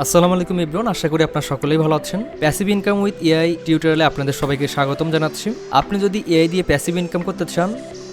আসসালামু আলাইকুম ইব্রন আশা করি আপনার সকলেই ভালো আছেন। প্যাসিভ ইনকাম উইথ এআই টিউটোরিয়ালে আপনাদের সবাইকে স্বাগতম জানাচ্ছি। আপনি যদি এআই দিয়ে প্যাসিভ ইনকাম করতে চান,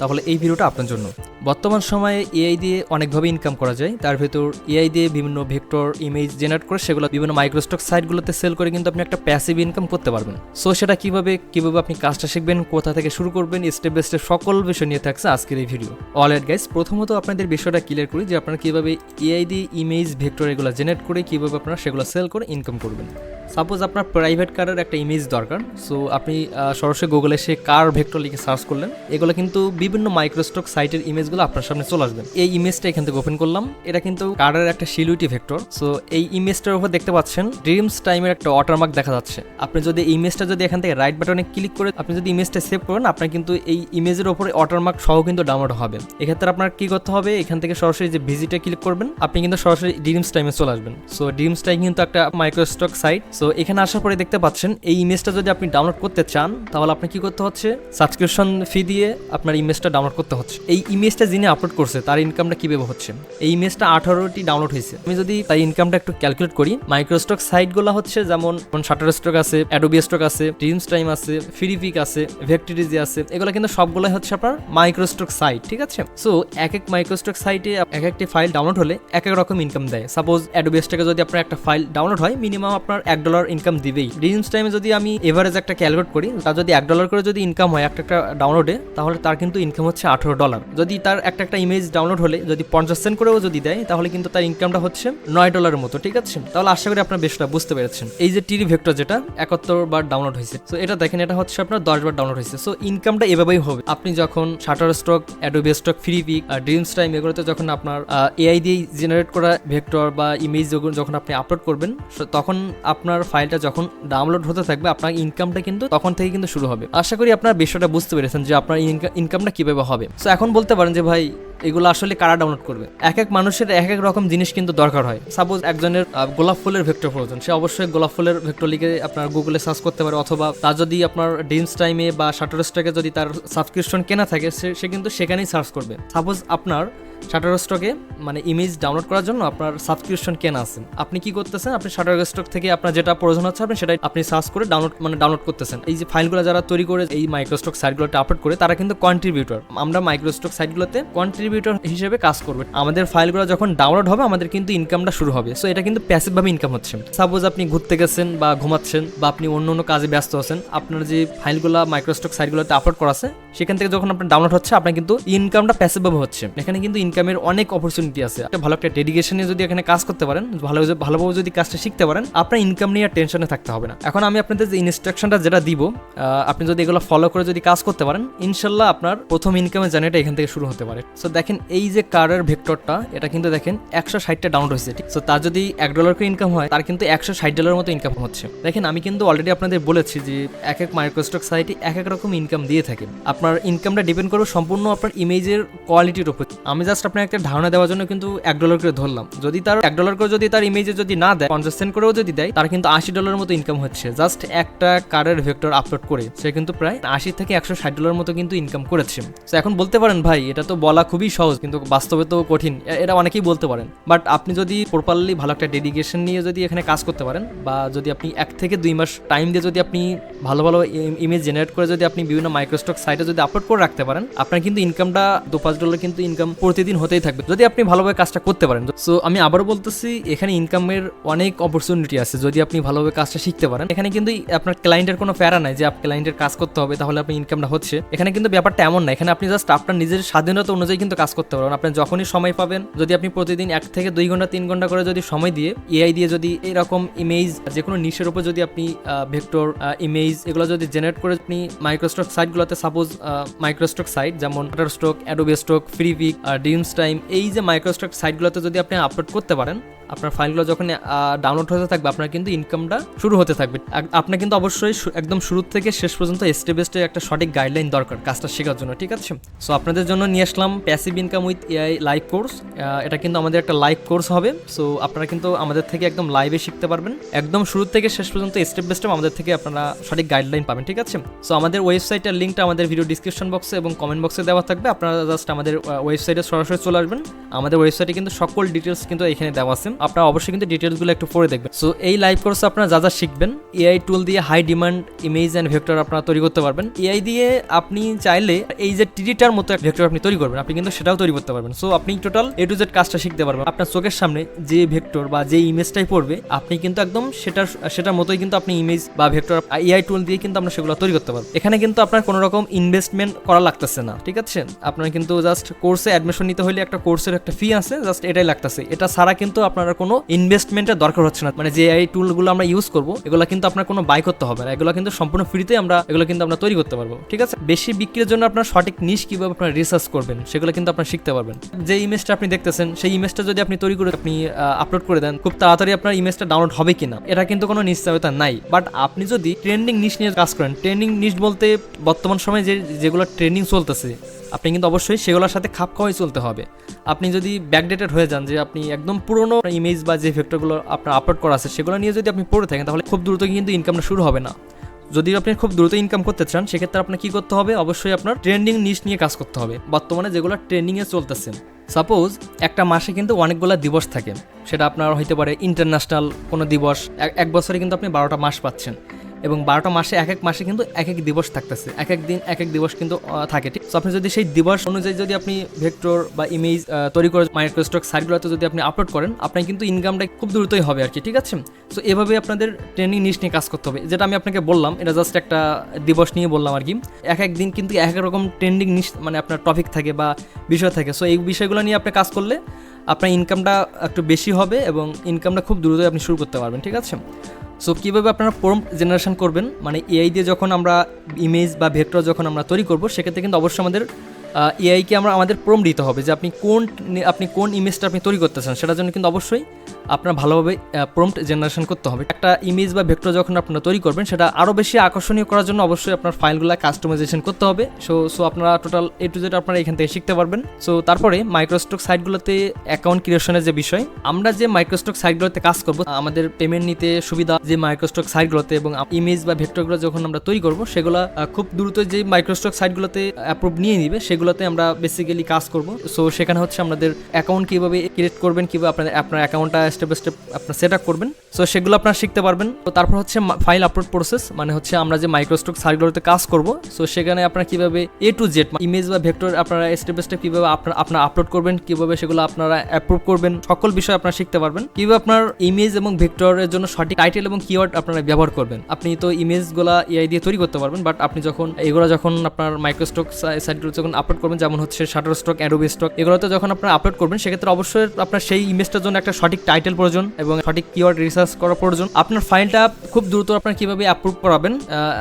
তাহলে এই ভিডিওটা আপনার জন্য। বর্তমান সময়ে এআই দিয়ে অনেকভাবে ইনকাম করা যায়। তার ভেতর এআই দিয়ে বিভিন্ন ভেক্টর ইমেজ জেনারেট করে সেগুলো বিভিন্ন মাইক্রোস্টক সাইটগুলোতে সেল করে কিন্তু আপনি একটা প্যাসিভ ইনকাম করতে পারবেন। সো সেটা কীভাবে কীভাবে আপনি কাজটা শিখবেন, কোথা থেকে শুরু করবেন স্টেপ বাই স্টেপ সকল বিষয় নিয়ে থাকছে আজকের এই ভিডিও অল এট গাইস প্রথমত আপনাদের বিষয়টা ক্লিয়ার করি যে আপনারা কীভাবে এআই দিয়ে ইমেজ ভেক্টর এগুলো জেনারেট করে কীভাবে আপনারা সেগুলো সেল করে ইনকাম করবেন। সাপোজ আপনার প্রাইভেট কারের একটা ইমেজ দরকার। সো আপনি সরাসরি গুগলে সে কার ভেক্টর লিখে সার্চ করলেন। এগুলো কিন্তু বিভিন্ন মাইক্রোস্টক সাইটের ইমেজগুলো আপনার সামনে চলে আসবে। এই ইমেজটা এখান থেকে ওপেন করলাম। এটা কিন্তু কারের একটা শিলুইটি ভেক্টর সো এই ইমেজটার উপর দেখতে পাচ্ছেন ড্রিমস টাইমের একটা ওয়াটারমার্ক দেখা যাচ্ছে। আপনি যদি ইমেজটা যদি এখান থেকে রাইট বাটনে ক্লিক করে, আপনি যদি ইমেজটা সেভ করেন, আপনার কিন্তু এই ইমেজের উপরে ওয়াটারমার্ক সহ কিন্তু ডাউনলোড হবে। এক্ষেত্রে আপনার কি করতে হবে? এখান থেকে সরাসরি যে ভিজিটে ক্লিক করবেন, আপনি কিন্তু সরাসরি ড্রিমস টাইমে চলে আসবেন। সো ড্রিমস টাইম কিন্তু একটা মাইক্রোস্টক সাইট সো এখানে আসার পরে দেখতে পাচ্ছেন, এই ইমেজটা যদি আপনি ডাউনলোড করতে চান, তাহলে আপনি কি করতে হচ্ছে? সাবস্ক্রিপশন ফি দিয়ে আপনার ইমেজটা ডাউনলোড করতে হচ্ছে। এই ইমেজটা যিনি আপলোড করছে, তার ইনকামটা কীভাবে হচ্ছে? এই ইমেজটা আঠারোটি ডাউনলোড হয়েছে। আমি যদি তাই ইনকামটা একটু ক্যালকুলেট করি মাইক্রোস্টক সাইটগুলো হচ্ছে যেমন শাটার স্টক আছে অ্যাডোবি স্টক আছে ড্রিমস টাইম আছে ফ্রিপিক আছে ভেক্টিরিজি আছে, এগুলো কিন্তু সবগুলোই হচ্ছে আপনার মাইক্রোস্টক সাইট ঠিক আছে? সো এক এক মাইক্রোস্টক সাইটে এক একটি ফাইল ডাউনলোড হলে এক এক রকম ইনকাম দেয়। সাপোজ অ্যাডোবি স্টকে যদি আপনার একটা ফাইল ডাউনলোড হয় মিনিমাম আপনার এক ডলার ইনকাম দিবেই। ড্রিমস টাইমে যদি আমি এভারেজ একটা ক্যালকুলেট করি, তার যদি এক ডলার করে যদি ইনকাম হয়, একটা একটা ডাউনলোডে তাহলে তার কিন্তু ইনকাম হচ্ছে আঠারো ডলার যদি তার একটা একটা ইমেজ ডাউনলোড হলে যদি পঞ্চাশ সেন্ট করেও যদি দেয়, তাহলে কিন্তু তার ইনকামটা হচ্ছে নয় ডলারের মতো, ঠিক আছে? তাহলে আশা করি আপনার বেশটা বুঝতে পেরেছেন। এই যে টিরি ভেক্টর যেটা, একাত্তর বার ডাউনলোড হয়েছে। তো এটা দেখেন, এটা হচ্ছে আপনার দশ বার ডাউনলোড হয়েছে। সো ইনকামটা এভাবেই হবে। আপনি যখন Shutterstock Adobe Stock Freepik আর ড্রিমস টাইম এগুলোতে যখন আপনার এআই দিয়ে জেনারেট করা ভেক্টর বা ইমেজ যখন আপনি আপলোড করবেন তখন আপনার ফাইলটা যখন ডাউনলোড হতে থাকবে, আপনার ইনকামটা কিন্তু তখন থেকে কিন্তু শুরু হবে। আশা করি আপনার বিষয়টা বুঝতে পেরেছেন যে আপনার ইনকামটা কীভাবে হবে। সো এখন বলতে পারেন যে ভাই, এগুলো আসলে কারা ডাউনলোড করবে? এক এক মানুষের এক এক রকম জিনিস কিন্তু দরকার হয়। সাপোজ একজনের গোলাপ ফুলের ভেক্টর প্রয়োজন। সে অবশ্যই গোলাপ ফুলের ভেক্টর লিখে আপনার গুগলে সার্চ করতে পারে, অথবা তার যদি আপনার ডিমস টাইমে বা শাটার স্টাকে যদি তার সাবস্ক্রিপশন কেনা থাকে, সে কিন্তু সেখানেই সার্চ করবে। সাপোজ আপনার শাটার স্টকে মানে ইমেজ ডাউনলোড করার জন্য আপনার সাবস্ক্রিপশন কেনা আছে। আপনি কি করতেছেন? আপনি শাটার স্টক থেকে আপনার যেটা প্রয়োজন হচ্ছে, আপনি সেটাই আপনি সার্চ করে ডাউনলোড মানে ডাউনলোড করতেছেন। এই যে ফাইলগুলো যারা তৈরি করে, এই মাইক্রোস্টক সাইটগুলোতে আপলোড করে, তারা কিন্তু কন্ট্রিবিউটর আমরা মাইক্রোস্টক সাইটগুলোতে কন্ট্রিবিউটর হিসেবে কাজ করবে। আমাদের ফাইলগুলো যখন ডাউনলোড হবে, আমাদের কিন্তু ইনকামটা শুরু হবে। সো এটা কিন্তু প্যাসিভভাবে ইনকাম হচ্ছে। সাপোজ আপনি ঘুরতে গেছেন বা ঘুমাচ্ছেন বা আপনি অন্য অন্য কাজে ব্যস্ত আছেন, আপনার যে ফাইলগুলো মাইক্রোস্টক সাইটগুলোতে আপলোড করা আছে, সেখান থেকে যখন আপনার ডাউনলোড হচ্ছে, আপনার কিন্তু ইনকামটা প্যাসিভভাবে হচ্ছে। এখানে কিন্তু ইনকামের অনেক অপরচুনিটি আছে। একটা ভালো একটা ডেডিকেশনে যদি এখানে কাজ করতে পারেন, ভালো ভালোভাবে যদি কাজটা শিখতে পারেন, আপনার ইনকাম নিয়ে আর টেনশনে থাকতে হবে না। এখন আমি আপনাদের যে ইনস্ট্রাকশনটা যেটা দিব আপনি যদি এগুলো ফলো করে যদি কাজ করতে পারেন, ইনশাল্লাহ আপনার প্রথম ইনকামের জার্নিটা এখান থেকে শুরু হতে পারে। সো দেখেন এই যে কারের ভেক্টরটা এটা কিন্তু দেখেন একশো ষাটটা ডাউনলোড হয়েছে ঠিক। সো তার যদি এক ডলার করে ইনকাম হয়, তার কিন্তু একশো ষাট ডলার মতো ইনকাম হচ্ছে। দেখেন আমি কিন্তু অলরেডি আপনাদের বলেছি যে এক এক মাইক্রোস্টক সাইটে এক এক রকম ইনকাম দিয়ে থাকে। আপনার ইনকামটা ডিপেন্ড করবে সম্পূর্ণ আপনার ইমেজের কোয়ালিটির উপর। আমি জাস্ট আপনার একটা ধারণা দেওয়ার জন্য কিন্তু এক ডলার করে ধরলাম। যদি তার এক ডলার করে যদি তার ইমেজে যদি না দেয়, পঞ্চাশ সেন্ট করেও যদি দেয়, তার কিন্তু আশি ডলার মতো ইনকাম হচ্ছে। জাস্ট একটা কারের ভেক্টর আপলোড করে সে কিন্তু প্রায় আশি থেকে একশো ষাট ডলার মতো কিন্তু ইনকাম করেছে। তো এখন বলতে পারেন, ভাই, এটা তো বলা খুবই সহজ, কিন্তু বাস্তবে তো কঠিন। এটা অনেকেই বলতে পারেন। বাট আপনি যদি প্রপারলি ভালো একটা ডেডিকেশন নিয়ে যদি এখানে কাজ করতে পারেন, বা যদি আপনি এক থেকে দুই মাস টাইম দিয়ে যদি আপনি ভালো ভালো ইমেজ জেনারেট করে যদি আপনি বিভিন্ন মাইক্রোস্টক সাইটে যদি আপলোড করে রাখতে পারেন, আপনার কিন্তু ইনকামটা দু পাঁচ ডলার কিন্তু ইনকাম প্রতিদিন হতেই থাকবে। যদি আপনি ভালোভাবে কাজটা করতে পারেন। সো আমি আবারও বলতেছি, এখানে ইনকামের অনেক অপরচুনিটি আছে। যদি আপনি ভালোভাবে কাজটা শিখতে পারেন, এখানে কিন্তু আপনার ক্লায়েন্টের কোনো প্যারা নাই যে আপনার ক্লায়েন্টের কাজ করতে হবে, তাহলে আপনি ইনকামটা হচ্ছে। এখানে কিন্তু ব্যাপারটা এমন না। এখানে আপনি জাস্ট আপনার নিজের স্বাধীনতা অনুযায়ী কিন্তু কাজ করতে পারবেন। আপনি যখনই সময় পাবেন, যদি আপনি প্রতিদিন এক থেকে দুই ঘণ্টা, তিন ঘণ্টা করে যদি সময় দিয়ে এআই দিয়ে যদি এরকম ইমেজ যে কোনো নিশের উপর যদি আপনি ভেক্টর ইমেজ এগুলো যদি জেনারেট করে আপনি মাইক্রোস্টক সাইটগুলোতে সাপোজ মাইক্রোস্টক সাইট যেমন stock Adobe Stock Freepik Dreamstime, এই যে মাইক্রোস্টক সাইটগুলোতে যদি আপনি আপলোড করতে পারেন, আপনার ফাইলগুলো যখন ডাউনলোড হতে থাকবে, আপনার কিন্তু ইনকামটা শুরু হতে থাকবে। আপনার কিন্তু অবশ্যই একদম শুরু থেকে শেষ পর্যন্ত স্টেপ বাই স্টেপ একটা সঠিক গাইডলাইন দরকার কাজটা শেখার জন্য, ঠিক আছে? সো আপনাদের জন্য নিয়ে আসলাম passive income with AI live course এটা কিন্তু আমাদের একটা লাইভ কোর্স হবে। সো আপনারা কিন্তু আমাদের থেকে একদম লাইভে শিখতে পারবেন। একদম শুরু থেকে শেষ পর্যন্ত স্টেপ বাই স্টেপ আমাদের থেকে আপনারা সঠিক গাইডলাইন পাবেন, ঠিক আছে? সো আমাদের ওয়েবসাইটের লিঙ্কটা আমাদের ভিডিও ডিসক্রিপশন বক্সে এবং কমেন্ট বক্সে দেওয়া থাকবে। আপনারা জাস্ট আমাদের ওয়েবসাইটে সরাসরি চলে আসবেন। আমাদের ওয়েবসাইটে কিন্তু সকল ডিটেলস কিন্তু এখানে দেওয়া আছে। আপনারা অবশ্যই কিন্তু ডিটেলসগুলো একটু পড়ে দেখবেন। সো এই লাইভ কোর্সে আপনারা যা যা শিখবেন এআই টুল দিয়ে high demand image and vector আপনারা তৈরি করতে পারবেন। এআই দিয়ে আপনি চাইলে এই যে টিডিটার মতো ভেক্টর আপনি তৈরি করবেন। আপনি কিন্তু সেটাও তৈরি করতে পারবেন। সো আপনি টোটাল এ টু জেড কাজটা শিখতে পারবেন। আপনার চোখের সামনে যে ভেক্টর বা যে ইমেজটাই পড়বে, আপনি কিন্তু একদম সেটার সেটার মতোই কিন্তু আপনি ইমেজ বা ভেক্টর এআই টুল দিয়ে কিন্তু আমরা সেগুলো তৈরি করতে পারব। এখানে কিন্তু আপনার কোনো রকম ইনভেস্টমেন্ট করা লাগতেছে না। ঠিক আছে? আপনার কিন্তু জাস্ট কোর্সে অ্যাডমিশন নিতে হলে একটা কোর্সের একটা ফি আছে জাস্ট এটাই লাগতেছে। এটা ছাড়া কিন্তু আপনার কোনো ইনভেস্টমেন্টের দরকার হচ্ছে না। মানে যে এআই টুলগুলো আমরা ইউজ করব, এগুলো কিন্তু আপনার কোনো বাই করতে হবে না। এগুলো কিন্তু সম্পূর্ণ ফ্রিতে আমরা, এগুলো কিন্তু আমরা তৈরি করতে পারব, ঠিক আছে? বেশি বিক্রির জন্য আপনার সঠিক নিশ কীভাবে আপনার রিসার্চ করবেন, সেগুলো কিন্তু আপনার শিখতে পারবেন। যে ইমেজটা আপনি দেখতেছেন, সেই ইমেজটা যদি আপনি তৈরি করে, আপনি আপলোড করে দেন, খুব তাড়াতাড়ি আপনার ইমেজটা ডাউনলোড হবে কিনা, এটা কিন্তু কোনো নিশ্চয়তা নাই। বাট আপনি যদি ট্রেন্ডিং নিশ নিয়ে কাজ করেন ট্রেন্ডিং নিশ বলতে বর্তমান সময়ে যে, যেগুলো ট্রেন্ডিং চলতেছে, আপনি কিন্তু অবশ্যই সেগুলোর সাথে খাপ খাওয়াই চলতে হবে। আপনি যদি ব্যাকডেটেড হয়ে যান যে আপনি একদম পুরনো ইমেজ বা যে ভেক্টরগুলো আপনার আপলোড করা আছে, সেগুলো নিয়ে যদি আপনি পড়ে থাকেন, তাহলে খুব দ্রুত কিন্তু ইনকামটা শুরু হবে না। যদি আপনি খুব দ্রুত ইনকাম করতে চান, সেক্ষেত্রে আপনার কি করতে হবে? অবশ্যই আপনার ট্রেন্ডিং নিশ নিয়ে কাজ করতে হবে। বর্তমানে যেগুলো ট্রেন্ডিংয়ে চলতেছে। সাপোজ একটা মাসে কিন্তু অনেকগুলো দিবস থাকে। সেটা আপনার হইতে পারে ইন্টারন্যাশনাল কোনো দিবস। এক- এক বছরে কিন্তু আপনি বারোটা মাস পাচ্ছেন। এবং বারোটা মাসে এক এক মাসে কিন্তু এক এক দিবস থাকতেছে। এক এক দিন, এক এক দিবস কিন্তু থাকে, ঠিক? তো আপনি যদি সেই দিবস অনুযায়ী যদি আপনি ভেক্টর বা ইমেজ তৈরি করে মাইক্রোস্টক সাইটগুলোতে যদি আপনি আপলোড করেন, আপনার কিন্তু ইনকামটা খুব দ্রুতই হবে আর কি ঠিক আছে? সো এভাবে আপনাদের ট্রেনিং নিশ নিয়ে কাজ করতে হবে। যেটা আমি আপনাকে বললাম, এটা জাস্ট একটা দিবস নিয়ে বললাম আর কি এক এক দিন কিন্তু এক এক রকম ট্রেন্ডিং নিশ মানে আপনার টপিক থাকে বা বিষয় থাকে। সো এই বিষয়গুলো নিয়ে আপনি কাজ করলে আপনার ইনকামটা একটু বেশি হবে এবং ইনকামটা খুব দ্রুতই আপনি শুরু করতে পারবেন, ঠিক আছে? সো কীভাবে আপনারা প্রম্পট জেনারেশন করবেন? মানে এআই দিয়ে যখন আমরা ইমেজ বা ভেক্টর যখন আমরা তৈরি করব, সেক্ষেত্রে কিন্তু অবশ্যই আমাদের এআইকে আমরা আমাদের প্রম দিতে হবে যে আপনি কোন আপনি কোন ইমেজটা আপনি তৈরি করতেছেন, সেটার জন্য কিন্তু অবশ্যই আপনার ভালোভাবে প্রম্পট জেনারেশন করতে হবে। একটা ইমেজ বা ভেক্টর যখন আপনারা তৈরি করবেন, সেটা আরও বেশি আকর্ষণীয় করার জন্য অবশ্যই আপনার ফাইলগুলো কাস্টমাইজেশন করতে হবে। সো সো আপনারা টোটাল এ টু জেড আপনারা এখান থেকে শিখতে পারবেন। সো তারপরে মাইক্রোস্টক সাইটগুলোতে অ্যাকাউন্ট ক্রিয়েশনের যে বিষয়, আমরা যে মাইক্রোস্টক সাইটগুলোতে কাজ করব, আমাদের পেমেন্ট নিতে সুবিধা যে মাইক্রোস্টক সাইটগুলোতে এবং ইমেজ বা ভেক্টরগুলো যখন আমরা তৈরি করব, সেগুলো খুব দ্রুত যে মাইক্রোস্টক সাইটগুলোতে অ্যাপ্রুভ নিয়ে নিবে সেগুলোতে আমরা বেসিক্যালি কাজ করব। সো সেখানে হচ্ছে আমাদের অ্যাকাউন্ট কীভাবে ক্রিয়েট করবেন, কীভাবে আপনার আপনার অ্যাকাউন্টটা স্টেপ বাই স্টেপ আপনার সেট আপ করবেন। সো সেগুলো আপনারা শিখতে পারবেন। তো তারপর হচ্ছে ফাইল আপলোড প্রসেস মানে হচ্ছে আমরা যে মাইক্রোস্টক সাইটগুলোতে কাজ করব। সো সেখানে আপনারা কীভাবে এ টু জেড ইমেজ বা ভেক্টর আপনারা স্টেপ বাই স্টেপ কীভাবে আপনার আপনার আপলোড করবেন, কীভাবে সেগুলো আপনারা অ্যাপ্রুভ করবেন, সকল বিষয় আপনারা শিখতে পারবেন। কীভাবে আপনার ইমেজ এবং ভেক্টরের জন্য সঠিক টাইটেল এবং কিওয়ার্ড আপনারা ব্যবহার করবেন। আপনি তো ইমেজগুলো এআই দিয়ে তৈরি করতে পারবেন বাট আপনি যখন, এগুলো যখন আপনার মাইক্রোস্টক সাইটগুলো যখন আপলোড করবেন, যেমন হচ্ছে শাটার স্টক অ্যাডোবি স্টক এগুলোতে যখন আপনারা আপলোড করবেন, সেক্ষেত্রে অবশ্যই আপনার সেই ইমেজটার জন্য একটা সঠিক টাইটেল প্রয়োজন এবং সঠিক কিওয়ার্ড রিসার্চ করা প্রয়োজন। আপনার ফাইলটা খুব দ্রুত আপনার কীভাবে অ্যাপ্রুভ করাবেন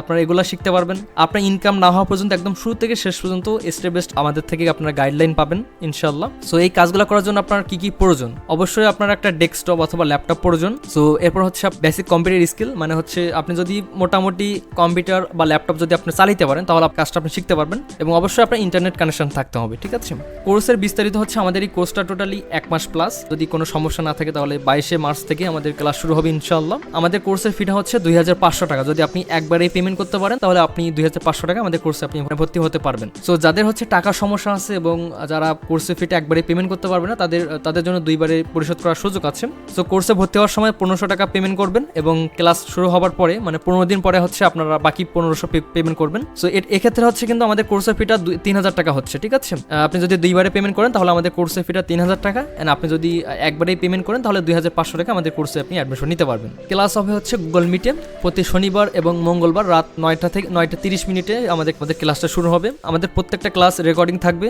আপনারা এগুলো শিখতে পারবেন। আপনার ইনকাম না হওয়া পর্যন্ত একদম শুরু থেকে শেষ পর্যন্ত স্টেপ বেস্ট আমাদের থেকে আপনারা গাইডলাইন পাবেন ইনশাল্লাহ সো এই কাজগুলো করার জন্য আপনার কি কি প্রয়োজন? অবশ্যই আপনার একটা ডেস্কটপ অথবা ল্যাপটপ প্রয়োজন। সো এরপর হচ্ছে বেসিক কম্পিউটার স্কিল মানে হচ্ছে আপনি যদি মোটামুটি কম্পিউটার বা ল্যাপটপ যদি আপনি চালাইতে পারেন, তাহলে কাজটা আপনি শিখতে পারবেন। এবং অবশ্যই আপনার ইন্টারনেট কানেকশন থাকতে হবে, ঠিক আছে? কোর্সের বিস্তারিত হচ্ছে আমাদের এই কোর্সটা টোটালি এক মাস প্লাস যদি কোনো সমস্যা না থাকে তাহলে বাইশে মার্চ থেকে আমাদের ক্লাস শুরু হবে ইনশাল্লাহ আমাদের কোর্সের ফিটা হচ্ছে দুই হাজার পাঁচশো টাকা। যদি আপনি একবারেই পেমেন্ট করতে পারেন, তাহলে আপনি দুই হাজার পাঁচশো টাকা আমাদের কোর্সে আপনি ভর্তি হতে পারবেন। সো যাদের হচ্ছে টাকার সমস্যা আছে এবং যারা কোর্সে ফিটা একবারে পেমেন্ট করতে পারবে না, তাদের তাদের জন্য দুইবারে পরিশোধ করার সুযোগ আছে। সো কোর্সে ভর্তি হওয়ার সময় পনেরোশো টাকা পেমেন্ট করবেন এবং ক্লাস শুরু হওয়ার পরে মানে পনেরো দিন পরে হচ্ছে আপনারা বাকি পনেরোশো পেমেন্ট করবেন। সো এক্ষেত্রে হচ্ছে কিন্তু আমাদের কোর্সের ফিটা তিন হাজার টাকা হচ্ছে, ঠিক আছে? আপনি যদি দুইবারে পেমেন্ট করেন, তাহলে আমাদের কোর্সের ফিটা তিন হাজার টাকা। অ্যান্ড আপনি যদি একবারেই পেমেন্ট করেন, তাহলে দুই হাজার পাঁচশো টাকা আমাদের কোর্সে আপনি অ্যাডমিশন নিতে পারবেন। ক্লাস হবে হচ্ছে গুগল মিটে প্রতি শনিবার এবং মঙ্গলবার রাত নয়টা থেকে, নয়টা তিরিশ মিনিটে আমাদের আমাদের ক্লাসটা শুরু হবে। আমাদের প্রত্যেকটা ক্লাস রেকর্ডিং থাকবে।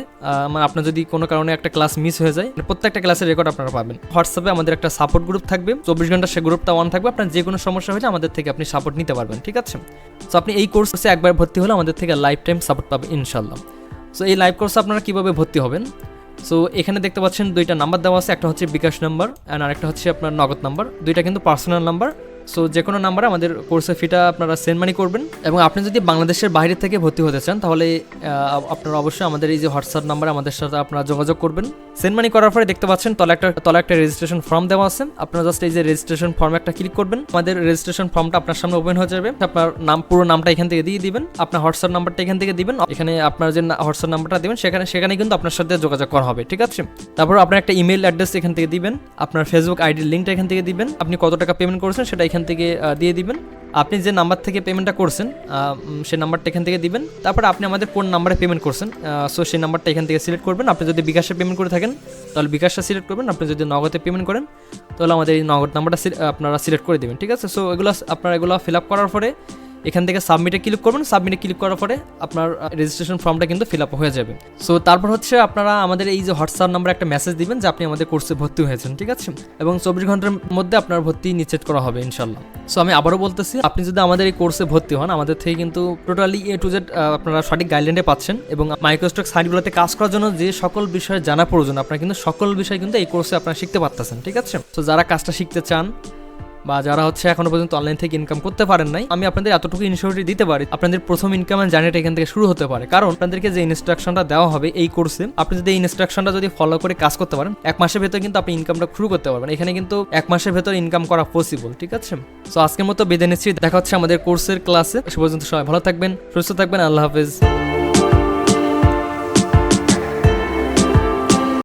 মানে আপনার যদি কোনো কারণে একটা ক্লাস মিস হয়ে যায় মানে প্রত্যেকটা ক্লাসের রেকর্ড আপনারা পাবেন। হোয়াটসঅ্যাপে আমাদের একটা সাপোর্ট গ্রুপ থাকবে। চব্বিশ ঘণ্টা সে গ্রুপটা অন থাকবে। আপনার যে কোনো সমস্যা হলে আমাদের থেকে আপনি সাপোর্ট নিতে পারবেন, ঠিক আছে? তো আপনি এই কোর্সে একবার ভর্তি হলে আমাদের থেকে লাইফ টাইম সাপোর্ট পাবেন ইনশাল্লাহ সো এই লাইভ কোর্সে আপনারা কীভাবে ভর্তি হবেন? সো এখানে দেখতে পাচ্ছেন দুইটা নাম্বার দেওয়া আছে, একটা হচ্ছে বিকাশ নাম্বার অ্যান্ড আরেকটা হচ্ছে আপনার নগদ নাম্বার দুইটা কিন্তু পার্সোনাল নাম্বার সো যে কোনো নাম্বারে আমাদের কোর্সের ফিটা আপনারা সেন্ড মানি করবেন। এবং আপনি যদি বাংলাদেশের বাইরে থেকে ভর্তি হতে চান, তাহলে আপনারা অবশ্যই আমাদের এই যে হোয়াটসঅ্যাপ নাম্বারে আমাদের সাথে আপনারা যোগাযোগ করবেন। সেন্ড মানি করার পরে দেখতে পাচ্ছেন তলে একটা তলে একটা রেজিস্ট্রেশন ফর্ম দেওয়া আছে। আপনারা জাস্ট এই যে রেজিস্ট্রেশন ফর্মে একটা ক্লিক করবেন। আমাদের রেজিস্ট্রেশন ফর্মটা আপনার সামনে ওপেন হয়ে যাবে। আপনার নাম, পুরো নামটা এখান থেকে দিয়ে দিবেন। আপনার হোয়াটসঅ্যাপ নাম্বারটা এখান থেকে দিবেন। এখানে আপনার যে হোয়াটসঅ্যাপ নাম্বারটা দিবেন, সেখানে সেখানে কিন্তু আপনার সাথে যোগাযোগ করা হবে, ঠিক আছে? তারপর আপনার একটা ইমেল অ্যাড্রেস এখান থেকে দিবেন। আপনার ফেসবুক আইডির লিঙ্কটা এখান থেকে দিবেন। আপনি কত টাকা পেমেন্ট করেছেন সেটা এখান থেকে দিয়ে দিবেন। আপনি যে নাম্বার থেকে পেমেন্টটা করছেন সেই নাম্বারটা এখান থেকে দিবেন। তারপর আপনি আমাদের কোন নাম্বারে পেমেন্ট করছেন। সো সেই নাম্বারটা এখান থেকে সিলেক্ট করবেন। আপনি যদি বিকাশে পেমেন্ট করে থাকেন, তাহলে বিকাশটা সিলেক্ট করবেন। আপনি যদি নগদে পেমেন্ট করেন, তাহলে আমাদের এই নগদ নাম্বারটা আপনারা সিলেক্ট করে দেবেন, ঠিক আছে? সো এগুলো, আপনারা এগুলো ফিল আপ করার পরে এখান থেকে সাবমিটে ক্লিক করবেন। সাবমিটে ক্লিক করার পরে আপনার রেজিস্ট্রেশন ফর্মটা কিন্তু ফিল আপ হয়ে যাবে। সো তারপর হচ্ছে আপনারা আমাদের এই যে হোয়াটসঅ্যাপ নাম্বারে একটা মেসেজ দিবেন যে আপনি আমাদের কোর্সে ভর্তি হয়েছেন, ঠিক আছে? এবং চব্বিশ ঘণ্টার মধ্যে আপনার ভর্তি নিশ্চিত করা হবে ইনশাল্লাহ সো আমি আবারও বলতেছি, আপনি যদি আমাদের এই কোর্সে ভর্তি হন, আমাদের থেকে কিন্তু টোটালি এ টু জেড আপনারা সঠিক গাইডলাইনে পাচ্ছেন এবং মাইক্রোস্টক সাইটগুলোতে কাজ করার জন্য যে সকল বিষয়ে জানা প্রয়োজন, আপনার কিন্তু সকল বিষয় কিন্তু এই কোর্সে আপনারা শিখতে পারতেছেন, ঠিক আছে? তো যারা কাজটা শিখতে চান বা যারা হচ্ছে এখনও পর্যন্ত অনলাইন থেকে ইনকাম করতে পারেন নাই, আমি আপনাদের এতটুকু ইনসিওরিটি দিতে পারি, আপনাদের প্রথম ইনকামের জার্নিটা এখান থেকে শুরু হতে পারে। কারণ আপনাদেরকে যে ইনস্ট্রাকশনটা দেওয়া হবে এই কোর্সে আপনি যদি এই ইনস্ট্রাকশনটা যদি ফলো করে কাজ করতে পারেন, এক মাসের ভেতর কিন্তু আপনি ইনকামটা শুরু করতে পারবেন। এখানে কিন্তু এক মাসের ভেতর ইনকাম করা পসিবল ঠিক আছে? সো আজকের মতো বেঁধে নিচ্ছি। দেখা হচ্ছে আমাদের কোর্সের ক্লাসে সে পর্যন্ত সবাই ভালো থাকবেন, সুস্থ থাকবেন, আল্লাহ হাফেজ।